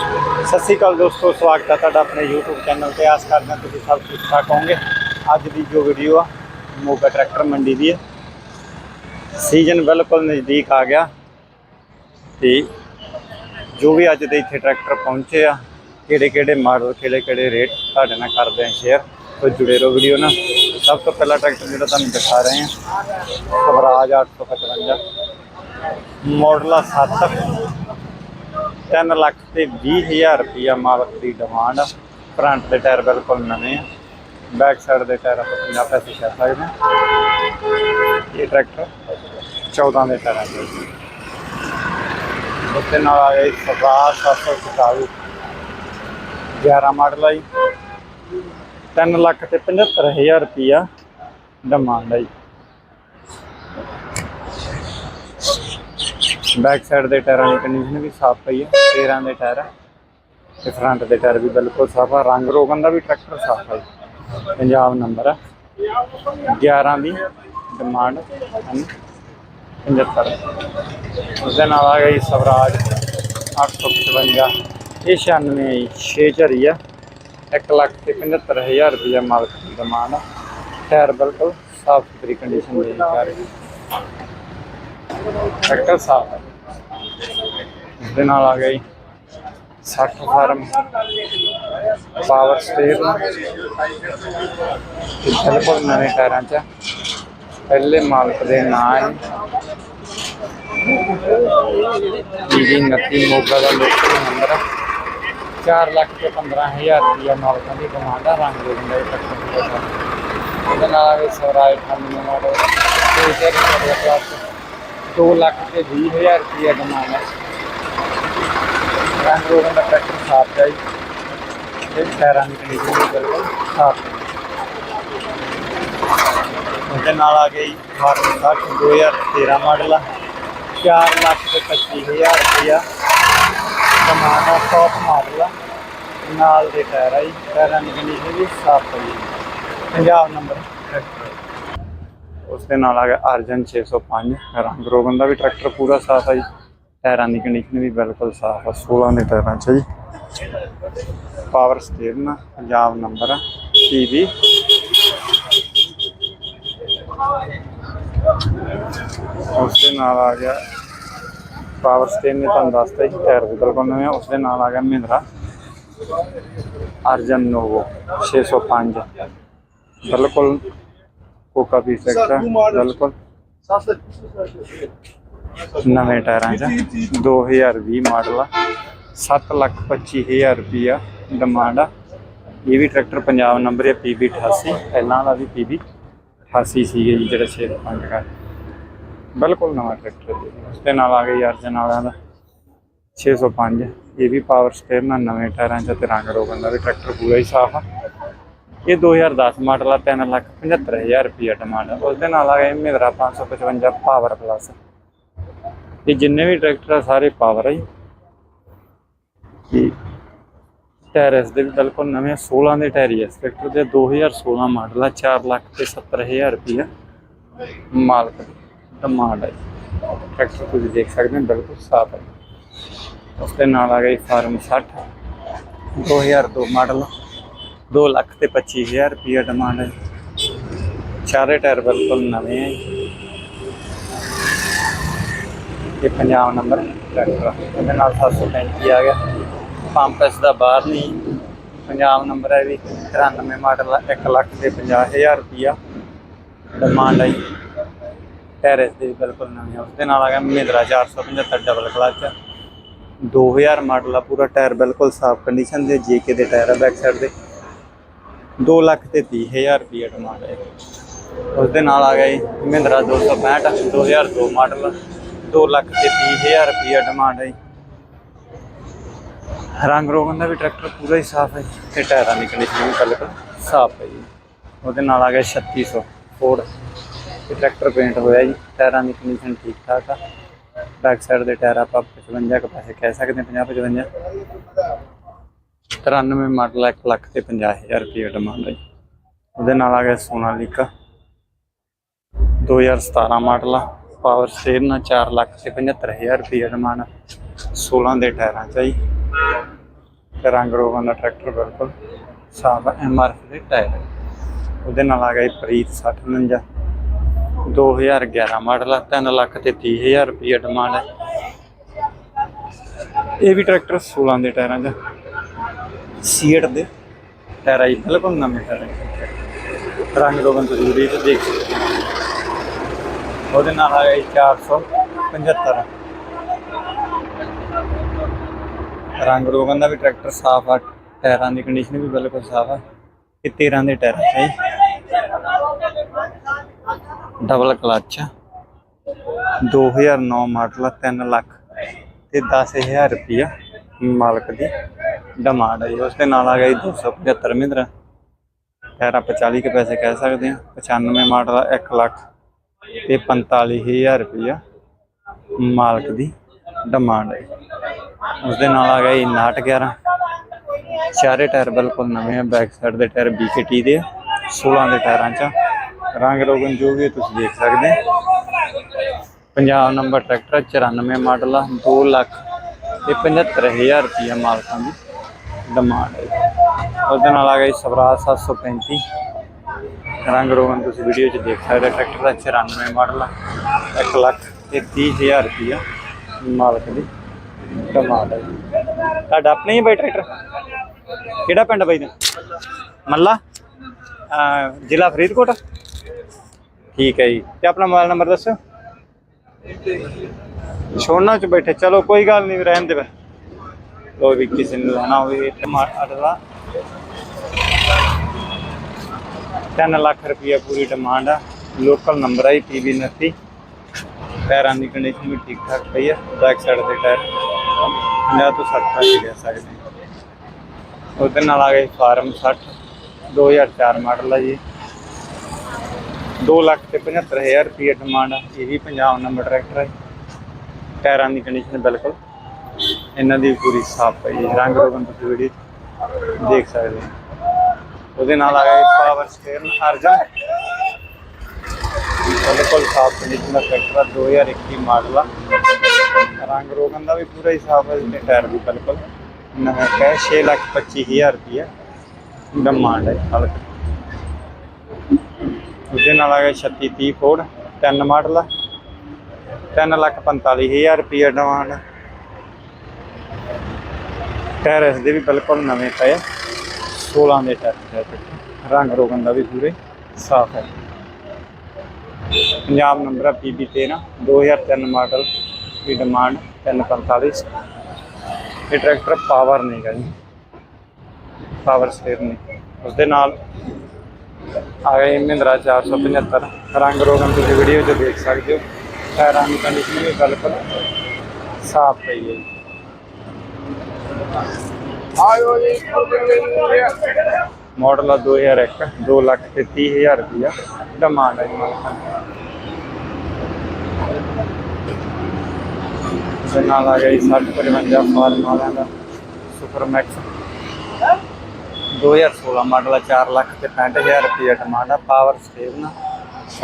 ਸਤਿ ਸ਼੍ਰੀ ਅਕਾਲ ਦੋਸਤੋ, ਸਵਾਗਤ ਹੈ ਤੁਹਾਡਾ ਆਪਣੇ YouTube ਚੈਨਲ ਤੇ। ਆਸ ਕਰਦੇ ਤੁਸੀਂ ਸਭ ਠੀਕ ਠਾਕ ਹੋਵੋਗੇ। ਅੱਜ ਦੀ ਜੋ ਵੀਡੀਓ ਆ, ਮੋਗਾ ਟਰੈਕਟਰ ਮੰਡੀ ਦੀ ਹੈ ਸੀਜ਼ਨ ਬਿਲਕੁਲ ਨਜ਼ਦੀਕ ਆ ਗਿਆ ਤੇ ਜੋ ਵੀ ਅੱਜ ਦੇ ਇੱਥੇ ਟਰੈਕਟਰ ਪਹੁੰਚੇ ਆ ਕਿਹੜੇ ਕਿਹੜੇ ਮਾਡਲ ਕਿਹੜੇ ਕਿਹੜੇ ਰੇਟ ਤੁਹਾਡੇ ਨਾਲ ਕਰਦੇ ਹਾਂ ਸ਼ੇਅਰ ਤੋ ਜੁੜੇ ਰਹੋ ਵੀਡੀਓ ਨਾਲ। ਸਭ ਤੋਂ ਪਹਿਲਾ ਟਰੈਕਟਰ ਜਿਹੜਾ ਤੁਹਾਨੂੰ ਦਿਖਾ ਰਹੇ ਹਾਂ, ਸਵਰਾਜ 855 ਮਾਡਲ ਆ 7 3 ਲੱਖ ਤੇ 20000 ਰੁਪਇਆ ਮਾਲਕ ਦੀ ਡਿਮਾਂਡ ਆ। ਫਰੰਟ ਦੇ ਟਾਇਰ ਬਿਲਕੁਲ ਨਵੇਂ ਆ। ਬੈਕ ਸਾਈਡ ਦੇ ਟਾਇਰ ਆਪਾਂ 50 ਪੈਸੇ ਕਰ ਸਕਦੇ ਹਾਂ ਇਹ ਟਰੈਕਟਰ 14 ਦੇ ਟਾਇਰਾਂ ਦੇ ਉੱਤੇ ਨਾਲ ਆ ਗਿਆ ਸਵਰਾਜ 744 11 ਮਾਡਲ ਆਈ। ਜੀ 3 ਲੱਖ ਤੇ 75000 ਰੁਪਇਆ ਡਿਮਾਂਡ ਆਈ। ਬੈਕ ਸਾਈਡ ਦੇ ਟਾਇਰਾਂ ਦੀ ਕੰਡੀਸ਼ਨ ਵੀ ਸਾਫ਼ ਪਈ ਹੈ 13 ਦੇ ਟਾਇਰ ਆ ਤੇ ਫਰੰਟ ਦੇ ਟਾਇਰ ਵੀ ਬਿਲਕੁਲ ਸਾਫ਼ ਆ, ਰੰਗ ਰੋਗਨ ਦਾ ਵੀ ਟਰੈਕਟਰ ਸਾਫ਼ ਹੈ ਜੀ। ਪੰਜਾਬ ਨੰਬਰ ਆ। 11 ਦੀ ਡਿਮਾਂਡ 75 ਉਸਦੇ ਨਾਲ ਆ ਗਈ ਸਵਰਾਜ 855 ਇਹ 96 6 ਝਰੀ ਆ। 1 ਲੱਖ ਤੇ 75000 ਰੁਪਇਆ ਮਾਲਕ ਦੀ ਡਿਮਾਂਡ ਆ। ਟਾਇਰ ਬਿਲਕੁਲ ਸਾਫ਼ ਸੁਥਰੀ ਕੰਡੀਸ਼ਨ ਦੇ ਟਾਇਰ ਟਰੈਕਟਰ ਸਾਫ਼ ਹੈ। ਇਸ ਦੇ ਨਾਲ ਆ ਗਈ 60 ਫਾਰਮ ਪਾਵਰ ਸਟੇਅਰ ਬਿਲਕੁਲ ਨਵੇਂ ਟਾਇਰਾਂ 'ਚ ਪਹਿਲੇ ਮਾਲਕ ਦੇ ਨਾਂ ਹੈ ਜੀ। ਨੱਤੀ ਮੋਗਾ ਦਾ ਲੋਕਲ ਨੰਬਰ 4 ਲੱਖ ਤੇ 15000 ਰੁਪਇਆ ਮਾਲਕਾਂ ਦੀ ਡਿਮਾਂਡ ਆ, ਰੰਗ ਦੇ ਦਿੰਦਾ ਇਹ ਟਰੈਕਟਰ ਉਹਦੇ ਨਾਲ ਆ ਗਈ ਸਵਰਾਜ 98 ਮਾਡਲ 2000 ਰੁਪਏ ਕਲਾਸ 2 ਲੱਖ ਤੇ 20000 ਰੁਪਏ ਡਿਮਾਂਡ ਹੈ ਰੰਗ ਰੋਗਨ ਦਾ ਟਰੈਕਟਰ ਸਾਫ਼ ਹੈ ਜੀ। ਇਹ ਟਾਇਰਾਂ ਦੀ ਕੰਡੀਸ਼ਨ ਵੀ ਬਿਲਕੁਲ ਸਾਫ਼ ਹੈ। ਉਹਦੇ ਨਾਲ ਆ ਗਈ ਮਾਡਲ 60 2013 ਮਾਡਲ ਆ। 4 ਲੱਖ ਤੇ 25000 ਰੁਪਇਆ ਡਿਮਾਂਡ ਆ ਟੌਪ ਮਾਡਲ ਆ। ਨਾਲ ਦੇ ਟਾਇਰ ਆ ਜੀ। ਟਾਇਰਾਂ ਦੀ ਕੰਡੀਸ਼ਨ ਵੀ ਸਾਫ਼ ਹੈ ਜੀ। ਪੰਜਾਬ ਨੰਬਰ ਟਰੈਕਟਰ ਉਸ ਦੇ ਨਾਲ ਆ ਗਿਆ ਅਰਜਨ 605 ਰੰਗ ਰੋਗਨ ਦਾ ਵੀ ਟਰੈਕਟਰ ਪੂਰਾ ਸਾਫ਼ ਹੈ ਜੀ। ਟਾਇਰਾਂ ਦੀ ਕੰਡੀਸ਼ਨ ਵੀ ਬਿਲਕੁਲ ਸਾਫ਼ ਆ 16 ਦੇ ਟਾਇਰਾਂ 'ਚ ਜੀ। ਪਾਵਰ ਸਟੀਅਰਿੰਗ ਪੰਜਾਬ ਨੰਬਰ ਆ ਪੀਬੀ ਉਸ ਦੇ ਨਾਲ ਆ ਗਿਆ ਪਾਵਰ ਸਟੀਅਰਿੰਗ ਨੇ ਤੁਹਾਨੂੰ ਦੱਸਤਾ ਜੀ, ਟਾਇਰ ਵੀ ਬਿਲਕੁਲ ਨਵੇਂ ਆ। ਉਸ ਦੇ ਨਾਲ ਆ ਗਿਆ ਮਹਿੰਦਰਾ। ਅਰਜਨ ਨੋਵੋ 605 ਬਿਲਕੁਲ ਕੋਕਾ ਵੀ ਸੈਕਟਰ ਬਿਲਕੁਲ। ਨਵੇਂ ਟਾਇਰਾਂ 'ਚ। 2020 ਮਾਡਲ ਆ। 7 ਲੱਖ 25000 ਰੁਪਿਆ ਡਿਮਾਂਡ ਆ। ਇਹ ਵੀ ਟਰੈਕਟਰ ਪੰਜਾਬ ਨੰਬਰ ਹੈ PB 88 ਪਹਿਲਾਂ ਵਾਲਾ ਵੀ PB 88 ਸੀਗੇ ਜੀ ਜਿਹੜਾ 65 ਦਾ ਬਿਲਕੁਲ ਨਵਾਂ ਟਰੈਕਟਰ ਉਸ ਦੇ ਨਾਲ ਆ ਗਈ ਅਰਜਨ ਵਾਲਿਆਂ ਦਾ। 605 ਇਹ ਵੀ ਪਾਵਰ ਸਟੇਅਰ ਨਾਲ ਨਵੇਂ ਟਾਇਰਾਂ 'ਚ ਤੇ ਰੰਗ ਰੋਗਨ ਦਾ ਵੀ ਟਰੈਕਟਰ ਪੂਰਾ ਹੀ ਸਾਫ਼ ਆ। ਇਹ 2010 ਮਾਡਲ ਆ 3 ਲੱਖ 75000 ਰੁਪਏ ਡਿਮਾਂਡ ਉਸ ਦੇ ਨਾਲ ਆ ਗਿਆ ਮਹਿੰਦਰਾ 555 ਪਾਵਰ ਪਲੱਸ ਇਹ ਜਿੰਨੇ ਵੀ ਟਰੈਕਟਰ ਆ, ਸਾਰੇ ਪਾਵਰ ਆ ਜੀ। ਤੇ ਟਾਇਰ ਇਸ ਦੇ ਵੀ ਬਿਲਕੁਲ ਨਵੇਂ 16 ਦੇ ਟਾਇਰ ਹੀ ਆ ਇਸ ਟਰੈਕਟਰ ਦੇ। 2016 ਮਾਡਲ ਆ 4 ਲੱਖ ਤੇ 70000 ਰੁਪਏ ਮਾਲਕ ਦੀ ਡਿਮਾਂਡ ਹੈ ਟਰੈਕਟਰ ਤੁਸੀਂ ਦੇਖ ਸਕਦੇ ਹੋ, ਬਿਲਕੁਲ ਸਾਫ਼ ਹੈ ਉਸ ਦੇ ਨਾਲ ਆ ਗਈ ਫਾਰਮ 60 2002 ਮਾਡਲ 2 ਲੱਖ ਤੇ 25000 ਰੁਪਏ ਡਿਮਾਂਡ ਹੈ। ਚਾਰੇ ਟਾਇਰ ਬਿਲਕੁਲ ਨਵੇਂ ਹੈ ਇਹ ਪੰਜਾਬ ਨੰਬਰ ਟਰੈਕਟਰ ਇਹਦੇ ਨਾਲ 735 ਆ ਗਿਆ। ਪੰਪ ਇਸ ਦਾ ਬਾਹਰ ਨਹੀਂ। ਪੰਜਾਬ ਨੰਬਰ ਹੈ ਵੀ। 93 ਮਾਡਲ 1 ਲੱਖ ਤੇ 50000 ਰੁਪਿਆ ਡਿਮਾਂਡ ਹੈ ਟਾਇਰ ਇਸ ਦੇ ਬਿਲਕੁਲ ਨਵੇਂ ਆ। ਉਸ ਦੇ ਨਾਲ ਆ ਗਿਆ ਮਹਿੰਦਰਾ 475 ਡਬਲ ਕਲਚ 2000 ਮਾਡਲ ਆ। ਪੂਰਾ ਟਾਇਰ ਬਿਲਕੁਲ ਸਾਫ਼ ਕੰਡੀਸ਼ਨ ਦੇ, ਜੇਕੇ ਦੇ ਟਾਇਰ ਆ ਬੈਕ ਸਾਈਡ ਦੇ। 2 ਲੱਖ ਤੇ 30000 ਰੁਪਏ ਡਿਮਾਂਡ ਹੈ। ਉਸ ਦੇ ਨਾਲ ਆ ਗਿਆ ਜੀ, ਮਹਿੰਦਰਾ 265 2002 ਮਾਡਲ 2 ਲੱਖ ਤੇ 30000 ਰੁਪਏ ਡਿਮਾਂਡ ਹੈ ਰੰਗ ਰੋਗਨ ਦਾ ਵੀ ਟਰੈਕਟਰ ਪੂਰਾ ਹੀ ਸਾਫ਼ ਹੈ ਤੇ ਟਾਇਰਾਂ ਦੀ ਕੰਡੀਸ਼ਨ ਵੀ ਬਿਲਕੁਲ ਸਾਫ਼ ਹੈ ਜੀ। ਉਹਦੇ ਨਾਲ ਆ ਗਿਆ 3600 ਫੋਰਡ ਇਹ ਟਰੈਕਟਰ ਪੇਂਟ ਹੋਇਆ ਜੀ। ਟਾਇਰਾਂ ਦੀ ਕੰਡੀਸ਼ਨ ਠੀਕ ਠਾਕ ਆ। ਬੈਕ ਸਾਈਡ ਦੇ ਟਾਇਰ ਆਪਾਂ 55 ਕੁ ਪੈਸੇ ਕਹਿ ਸਕਦੇ ਹਾਂ 50 55 93 ਮਾਡਲ 1 ਲੱਖ ਤੇ 50000 ਰੁਪਏ ਡਿਮਾਂਡ ਹੈ ਜੀ। ਉਹਦੇ ਨਾਲ ਆ ਗਿਆ ਸੋਨਾਲੀਕਾ 2017 ਮਾਡਲ ਆ ਪਾਵਰ ਸਟੇਅਰਿੰਗ ਨਾਲ 4 ਲੱਖ ਤੇ 75000 ਰੁਪਏ ਡਿਮਾਂਡ 16 ਦੇ ਟਾਇਰਾਂ ਚ ਆ ਜੀ। ਤੇ ਰੰਗ ਰੋਗਨ ਦਾ ਟਰੈਕਟਰ ਬਿਲਕੁਲ ਸਾਫ਼ ਐਮ ਆਰ ਦੇ ਟਾਇਰ ਉਹਦੇ ਨਾਲ ਆ ਗਿਆ ਜੀ ਪ੍ਰੀਤ 6049 2011 ਮਾਡਲ ਆ 3 ਲੱਖ ਤੇ 30000 ਰੁਪਏ ਡਿਮਾਂਡ ਹੈ ਇਹ ਵੀ ਟਰੈਕਟਰ 16 ਦੇ ਟਾਇਰਾਂ 'ਚ ਸੀਟ ਦੇ ਟਾਇਰ ਆਈ ਬਿਲਕੁਲ ਨਵੇਂ ਟਾਇਰ ਰੰਗ ਰੋਗਨ ਤੁਸੀਂ ਵੀਡੀਓ 'ਚ ਦੇਖ ਸਕਦੇ ਹੋ। ਉਹਦੇ ਨਾਲ ਆ ਜੀ 475 ਰੰਗ ਰੋਗਨ ਦਾ ਵੀ ਟਰੈਕਟਰ ਸਾਫ਼ ਆ, ਟਾਇਰਾਂ ਦੀ ਕੰਡੀਸ਼ਨ ਵੀ ਬਿਲਕੁਲ ਸਾਫ਼ ਆ। ਇਹ 13 ਦੇ ਟਾਇਰ ਹੈ ਡਬਲ ਕਲਚ 2009 ਮਾਡਲ ਆ 3 ਲੱਖ ਤੇ 10000 ਰੁਪਿਆ ਮਾਲਕ ਦੀ। ਡਿਮਾਂਡ ਹੈ ਜੀ। ਉਸ ਦੇ ਨਾਲ ਆ ਗਿਆ ਜੀ 275 ਮਹਿੰਦਰਾ। ਟਾਇਰ ਆਪਾਂ 40 ਕੇ ਪੈਸੇ ਕਹਿ ਸਕਦੇ ਹਾਂ। 95 ਮਾਡਲ ਆ 1 ਲੱਖ ਤੇ 45000 ਰੁਪਿਆ ਮਾਲਕ ਦੀ ਡਿਮਾਂਡ ਹੈ ਉਸ ਦੇ ਨਾਲ ਆ ਗਿਆ ਜੀ 911 ਚਾਰੇ ਟਾਇਰ ਬਿਲਕੁਲ ਨਵੇਂ ਆ ਬੈਕ ਸਾਈਡ ਦੇ ਟਾਇਰ BKT ਦੇ ਆ 16 ਦੇ ਟਾਇਰਾਂ 'ਚ ਰੰਗ ਰੋਗਨ ਜੋ ਵੀ ਤੁਸੀਂ ਦੇਖ ਸਕਦੇ ਪੰਜਾਬ ਨੰਬਰ ਟਰੈਕਟਰ ਆ, 94 ਮਾਡਲ ਆ 2 ਲੱਖ ਤੇ 75000 ਰੁਪਇਆ ਮਾਲਕਾਂ ਦੀ ਡਿਮਾਂਡ ਹੈ। ਉਹਦੇ ਨਾਲ ਆ ਗਿਆ ਜੀ ਸਵਰਾਜ 735 ਰੰਗ ਰੋਗਨ ਤੁਸੀਂ ਵੀਡੀਓ 'ਚ ਦੇਖ ਸਕਦੇ ਹੋ ਟਰੈਕਟਰ ਦਾ 94 ਮਾਡਲ ਆ। 1 ਲੱਖ ਤੇ 30000 ਰੁਪਇਆ ਮਾਲਕ ਦੀ ਡਿਮਾਂਡ ਹੈ ਤੁਹਾਡਾ ਆਪਣੇ ਹੀ ਬਾਈ ਟਰੈਕਟਰ ਕਿਹੜਾ ਪਿੰਡ ਬਾਈ ਦਾ? ਮੱਲਾ? ਜ਼ਿਲ੍ਹਾ ਫਰੀਦਕੋਟ? ਠੀਕ ਹੈ ਜੀ। ਤੇ ਆਪਣਾ ਮੋਬਾਈਲ ਨੰਬਰ ਦੱਸੋ? ਛੋੜਨਾ ਚ ਬੈਠੇ। ਚਲੋ, ਕੋਈ ਗੱਲ ਨਹੀਂ, ਰਹਿਣ ਦੇ ਫਿਰ। ਲੋ ਵੀ ਕਿਸੇ ਨੂੰ ਲੈਣਾ ਹੋਵੇ ਟਮਾਟਰ ਦਾ 3 ਲੱਖ ਰੁਪਏ ਪੂਰੀ ਡਿਮਾਂਡ ਆ। ਲੋਕਲ ਨੰਬਰ ਆ ਪੀਬੀ 29 ਟਾਇਰਾਂ ਦੀ ਕੰਡੀਸ਼ਨ ਵੀ ਠੀਕ ਠਾਕ ਪਈ ਆ। ਬੈਕ ਸਾਈਡ ਦੇ ਟਾਇਰ 50 ਤੋਂ 60 ਤੱਕ ਜਾ ਸਕਦੇ ਉਹਦੇ ਨਾਲ ਆ ਗਏ ਫਾਰਮ 60 2004 ਮਾਡਲ ਆ ਜੀ। 2 ਲੱਖ ਤੇ 75000 ਰੁਪਏ ਡਿਮਾਂਡ ਆ। ਇਹ ਵੀ ਪੰਜਾਬ ਨੰਬਰ ਟਰੈਕਟਰ ਹੈ ਟਾਇਰਾਂ ਦੀ ਕੰਡੀਸ਼ਨ ਬਿਲਕੁਲ ਇਹਨਾਂ ਦੀ ਵੀ ਪੂਰੀ ਸਾਫ਼ ਹੈ। ਰੰਗ ਰੋਗਨ ਤੁਸੀਂ ਵੀਡੀਓ ਦੇਖ ਸਕਦੇ ਹੋ। ਉਹਦੇ ਨਾਲ ਆ ਗਿਆ ਪਾਵਰ ਸਟੀਅਰਿੰਗ ਅਰਜਨ। ਬਿਲਕੁਲ ਸਾਫ਼ ਕੰਡੀਸ਼ਨ ਦਾ ਟਰੈਕਟਰ ਆ 2021 ਮਾਡਲ ਆ। ਰੰਗ ਰੋਗਨ ਦਾ ਵੀ ਪੂਰਾ ਹੀ ਸਾਫ਼ ਹੈ, ਤੇ ਟਾਇਰ ਵੀ ਬਿਲਕੁਲ ਨਵਾਂ ਹੈ। 6 ਲੱਖ 25000 ਰੁਪਏ ਡਿਮਾਂਡ ਹੈ ਹਲਕ। ਉਹਦੇ ਨਾਲ ਆ ਗਿਆ 3630 ਫੋਰਡ 3 ਮਾਡਲ ਆ। 3 ਲੱਖ 45000 ਰੁਪਏ ਡਿਮਾਂਡ ਟਾਇਰ ਇਸ ਦੇ ਵੀ ਬਿਲਕੁਲ ਨਵੇਂ ਪਏ ਆ। 16 ਦੇ ਟਾਇਰ ਰੰਗ ਰੋਗਨ ਦਾ ਵੀ ਪੂਰੇ ਸਾਫ਼ ਹੈ। ਪੰਜਾਬ ਨੰਬਰ ਆ PB 13 2003 ਮਾਡਲ ਦੀ ਡਿਮਾਂਡ 345 ਇਹ ਟਰੈਕਟਰ ਪਾਵਰ ਨਹੀਂ ਗਾ ਜੀ। ਪਾਵਰ ਸਟੇਅਰ ਨਹੀਂ। ਉਸ ਦੇ ਨਾਲ ਆ ਗਏ ਮਹਿੰਦਰਾ 475 ਰੰਗ ਰੋਗਨ ਤੁਸੀਂ ਵੀਡੀਓ 'ਚ ਦੇਖ ਸਕਦੇ ਹੋ। ਟਾਇਰਾਂ ਦੀ ਕੰਡੀਸ਼ਨ ਵੀ ਬਿਲਕੁਲ ਸਾਫ਼ ਪਈ ਹੈ ਜੀ। ਆਇਓ ਜੀ ਮਾਡਲ ਆ 2001 2 ਲੱਖ ਤੇ 30000 ਰੁਪਇਆ ਡਿਮਾਂਡ ਹੈ ਜੀ ਮਾਲਕਾਂ ਨਾਲ ਆ ਗਿਆ ਜੀ 60 55 ਫਾਰਮ ਵਾਲਿਆਂ ਦਾ ਸੁਪਰ ਮੈਕਸ 2016 ਮਾਡਲ ਆ 4 ਲੱਖ ਤੇ 65000 ਰੁਪਇਆ ਡਿਮਾਂਡ ਆ ਪਾਵਰ ਸਟੇਰਨ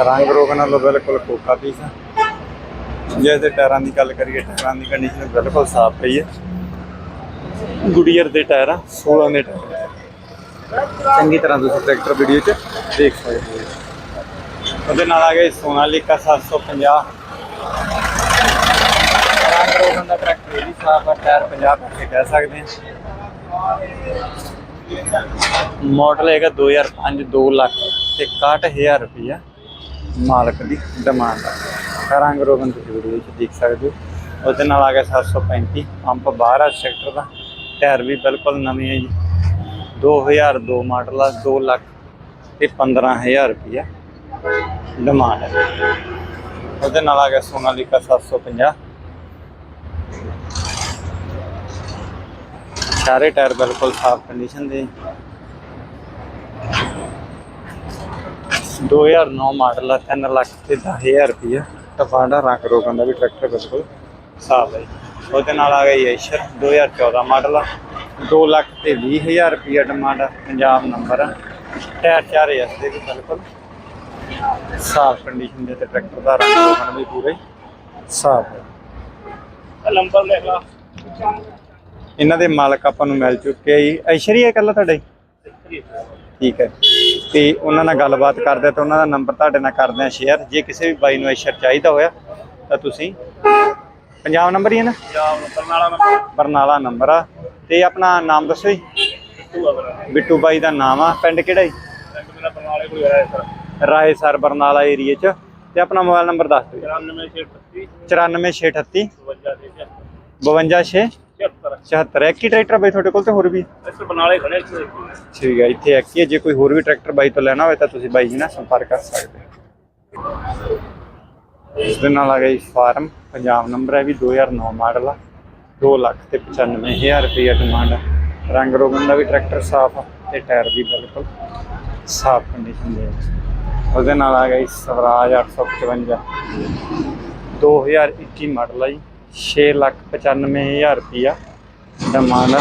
ਰੰਗ ਰੋਗਨ ਨਾਲੋਂ ਬਿਲਕੁਲ ਕੋਕਾ ਪੀਸ ਜੇ ਤੇ ਟਾਇਰਾਂ ਦੀ ਗੱਲ ਕਰੀਏ, ਟਾਇਰਾਂ ਦੀ ਕੰਡੀਸ਼ਨ ਬਿਲਕੁਲ ਸਾਫ਼ ਪਈ ਹੈ ਗੁਡੀਅਰ ਦੇ ਟਾਇਰ ਆ 16 ਦੇ ਟਾਇਰ। ਚੰਗੀ ਤਰ੍ਹਾਂ ਤੁਸੀਂ ਟਰੈਕਟਰ ਵੀਡੀਓ 'ਚ ਦੇਖ ਸਕਦੇ ਹੋ। ਉਹਦੇ ਨਾਲ ਆ ਗਏ ਸੋਨਾਲੀਕਾ 750 ਰੰਗ ਰੋਗਨ ਦਾ ਟਰੈਕਟਰ ਵੀ ਸਾਫ਼ ਆ, ਟਾਇਰ 50 ਕਰਕੇ ਕਹਿ ਸਕਦੇ ਹਾਂ ਮਾਡਲ ਹੈਗਾ 2005 2 ਲੱਖ ਤੇ 61000 ਰੁਪਇਆ ਮਾਲਕ ਦੀ ਡਿਮਾਂਡ ਆ। ਰੰਗ ਰੋਗਨ ਤੁਸੀਂ ਵੀਡੀਓ 'ਚ ਦੇਖ ਸਕਦੇ ਹੋ। ਉਹਦੇ ਨਾਲ ਆ ਗਿਆ 735 ਪੰਪ ਬਾਹਰ ਆ ਸੈਕਟਰ ਦਾ। ਟਾਇਰ ਵੀ ਬਿਲਕੁਲ ਨਵੇਂ ਹੈ ਜੀ। 2002 ਮਾਡਲ ਆ 2 ਲੱਖ ਤੇ 15000 ਰੁਪਇਆ ਡਿਮਾਂਡ ਹੈ ਉਹਦੇ ਨਾਲ ਆ ਗਿਆ ਸੋਨਾਲੀਕਾ 750 ਸਾਰੇ ਟਾਇਰ ਬਿਲਕੁਲ ਸਾਫ਼ ਕੰਡੀਸ਼ਨ ਦੇ 2009 ਮਾਡਲ ਆ 3 ਲੱਖ ਤੇ 10000 ਰੁਪਇਆ ਟਫਾਂਡਾ ਰੰਗ ਰੋਗਨ ਦਾ ਵੀ ਟਰੈਕਟਰ ਬਿਲਕੁਲ ਸਾਫ਼ ਹੈ ਉਹਦੇ ਨਾਲ ਆ ਗਿਆ ਯਸ਼ਰ 2014 ਮਾਡਲ ਆ। 2 ਲੱਖ ਤੇ 20000 ਰੁਪਇਆ ਡਿਮਾਂਡ ਪੰਜਾਬ ਨੰਬਰ ਆ। ਟਾਇਰ ਚਾਰੇ ਇਸ ਦੇ ਵੀ ਬਿਲਕੁਲ। ਸਾਫ਼ ਕੰਡੀਸ਼ਨ ਦੇ ਤੇ ਟਰੈਕਟਰ ਦਾ ਰੰਗ ਰੋਗਨ ਵੀ ਪੂਰਾ। ਹੀ। ਸਾਫ਼ ਹੈ ਨੰਬਰ ਲਾ। ਇਹਨਾਂ ਦੇ ਮਾਲਕ ਆਪਾਂ ਨੂੰ ਮਿਲ ਚੁੱਕੇ ਆ ਜੀ। ਐਸ਼ਰੀਆ ਇਕੱਲਾ ਤੁਹਾਡਾ ਜੀ? ਠੀਕ ਹੈ। ਤੇ ਉਹਨਾਂ ਨਾਲ ਗੱਲਬਾਤ ਕਰਦੇ ਤਾਂ ਉਹਨਾਂ ਦਾ ਨੰਬਰ ਤੁਹਾਡੇ ਨਾਲ ਕਰਦੇ ਆ ਸ਼ੇਅਰ ਜੇ ਕਿਸੇ ਵੀ ਬਾਈ ਨੂੰ ਐਸ਼ਰ ਚਾਹੀਦਾ ਹੋਇਆ ਤਾਂ ਤੁਸੀਂ ਪੰਜਾਬ ਨੰਬਰ ਹੀ ਹੈ ਨਾ? ਪੰਜਾਬ ਬਰਨਾਲਾ ਨੰਬਰ। ਬਰਨਾਲਾ ਨੰਬਰ ਆ। ਤੇ ਆਪਣਾ ਨਾਮ ਦੱਸੋ ਜੀ। ਟੂ ਆ ਮੇਰਾ ਬਿੱਟੂ ਬਾਈ ਦਾ ਨਾਮ ਆ। ਪਿੰਡ ਕਿਹੜਾ ਜੀ? ਪਿੰਡ ਮੇਰਾ ਬਰਨਾਲੇ ਕੋਲ ਹੈ ਸਰ ਰਾਏ ਸਰ ਬਰਨਾਲਾ ਏਰੀਏ 'ਚ। ਤੇ ਆਪਣਾ ਮੋਬਾਈਲ ਨੰਬਰ ਦੱਸ ਦਿਓ 94638 94638 52 526 76 76 ਇੱਕ ਹੀ ਟਰੈਕਟਰ ਬਾਈ ਤੁਹਾਡੇ ਕੋਲ ਤੇ ਹੋਰ ਵੀ? ਇਸ ਬਰਨਾਲੇ ਖੜੇ ਇੱਥੇ ਠੀਕ ਹੈ ਇੱਥੇ ਇੱਕ ਹੈ? ਜੇ ਕੋਈ ਹੋਰ ਵੀ ਟਰੈਕਟਰ ਬਾਈ ਤੋਂ ਲੈਣਾ ਹੋਵੇ ਤਾਂ ਤੁਸੀਂ ਬਾਈ ਜੀ ਨਾਲ ਸੰਪਰਕ ਕਰ ਸਕਦੇ ਹੋ। ਇਸ ਦੇ ਨਾਲ ਆ ਗਿਆ ਜੀ ਫਾਰਮ, ਪੰਜਾਬ ਨੰਬਰ ਹੈ ਵੀ 2009 ਮਾਡਲ ਆ। 2 ਲੱਖ ਤੇ 95000 ਰੁਪਏ ਡਿਮਾਂਡ ਆ। ਰੰਗ ਰੋਗਨ ਦਾ ਵੀ ਟਰੈਕਟਰ ਸਾਫ਼ ਆ ਤੇ ਟਾਇਰ ਵੀ ਬਿਲਕੁਲ ਸਾਫ਼ ਕੰਡੀਸ਼ਨ ਦੇ ਵਿੱਚ। ਉਹਦੇ ਨਾਲ ਆ ਗਿਆ ਜੀ ਸਵਰਾਜ 855 2021 ਮਾਡਲ ਆ ਜੀ। 6 ਲੱਖ 95000 ਰੁਪਇਆ ਡਿਮਾਂਡ ਆ।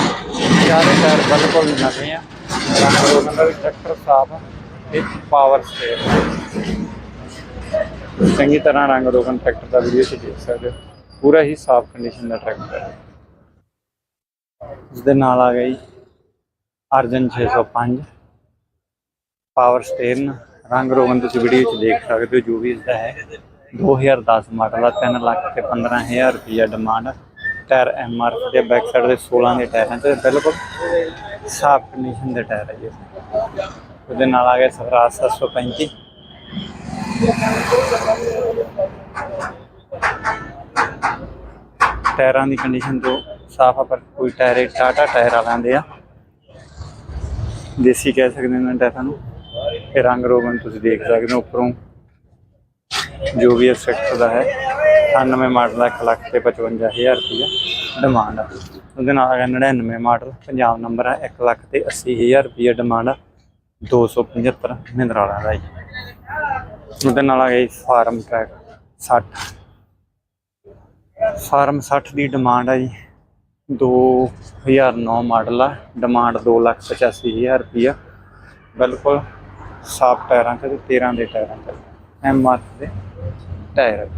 ਚਾਰੇ ਟਾਇਰ ਬਿਲਕੁਲ ਨਵੇਂ ਆ। ਰੰਗ ਰੋਗਨ ਦਾ ਵੀ ਟਰੈਕਟਰ ਸਾਫ਼ ਆ ਤੇ ਪਾਵਰ ਸਟੇਅਰ ਚੰਗੀ ਤਰ੍ਹਾਂ ਰੰਗ ਰੋਗਨ ਟਰੈਕਟਰ ਦਾ ਵੀਡੀਓ 'ਚ ਦੇਖ ਸਕਦੇ ਹੋ। ਪੂਰਾ ਹੀ ਸਾਫ਼ ਕੰਡੀਸ਼ਨ ਦਾ ਟਰੈਕਟਰ ਹੈ। ਇਸ ਦੇ ਨਾਲ ਆ ਗਈ ਅਰਜਨ 605 ਪਾਵਰ ਸਟੇਰਨ ਰੰਗ ਰੋਗਨ ਤੁਸੀਂ ਵੀਡੀਓ 'ਚ ਦੇਖ ਸਕਦੇ ਹੋ, ਜੋ ਵੀ ਇਸਦਾ ਹੈ। 2010 ਮਾਡਲ ਆ 3 ਲੱਖ ਤੇ 15000 ਰੁਪਇਆ ਡਿਮਾਂਡ ਟਾਇਰ ਐਮ ਆਰ ਦੇ ਬੈਕ ਸਾਈਡ ਦੇ 16 ਦੇ ਟਾਇਰਾਂ ਤੇ ਬਿਲਕੁਲ ਸਾਫ਼ ਕੰਡੀਸ਼ਨ ਦੇ ਟਾਇਰ ਹੈ ਜੀ। ਉਹਦੇ ਨਾਲ ਆ ਗਿਆ ਸਵਰਾਜ 735 ਟਾਇਰਾਂ ਦੀ ਕੰਡੀਸ਼ਨ ਤੋਂ ਸਾਫ਼ ਆ, ਪਰ ਕੋਈ ਟਾਇਰ, ਇਹ ਟਾਟਾ ਟਾਇਰ ਵਾਲਿਆਂ ਦੇ ਆ। ਦੇਸੀ ਕਹਿ ਸਕਦੇ ਨੇ ਟਾਇਰਾਂ ਨੂੰ। ਇਹ ਰੰਗ ਰੋਗਨ ਤੁਸੀਂ ਦੇਖ ਸਕਦੇ ਹੋ ਉੱਪਰੋਂ। ਜੋ ਵੀ ਸੈਕਟਰ ਦਾ ਹੈ 98 ਮਾਡਲ ਦਾ 1 ਲੱਖ ਤੇ 55000 ਰੁਪਇਆ ਡਿਮਾਂਡ ਆ। ਉਹਦੇ ਨਾਲ ਆ 99 ਮਾਡਲ, ਪੰਜਾਬ ਨੰਬਰ ਆ 1 ਲੱਖ ਤੇ 80000 ਰੁਪਇਆ ਡਿਮਾਂਡ ਆ। 275 ਮਹਿੰਦਰਾ ਵਾਲਾ ਦਾ ਜੀ। ਉਹਦੇ ਨਾਲ ਆ ਗਿਆ ਜੀ ਫਾਰਮ ਟਰੈਕ 60 ਫਾਰਮ 60 ਦੀ ਡਿਮਾਂਡ ਆ ਜੀ 2009 ਮਾਡਲ ਆ, ਡਿਮਾਂਡ 285000 ਰੁਪਇਆ ਬਿਲਕੁਲ ਸਾਫ਼ ਟਾਇਰਾਂ ਤੇ ਤੇ 13 ਦੇ ਟਾਇਰਾਂ ਤੇ, ਐਮ ਆਰ ਦੇ ਟਾਇਰ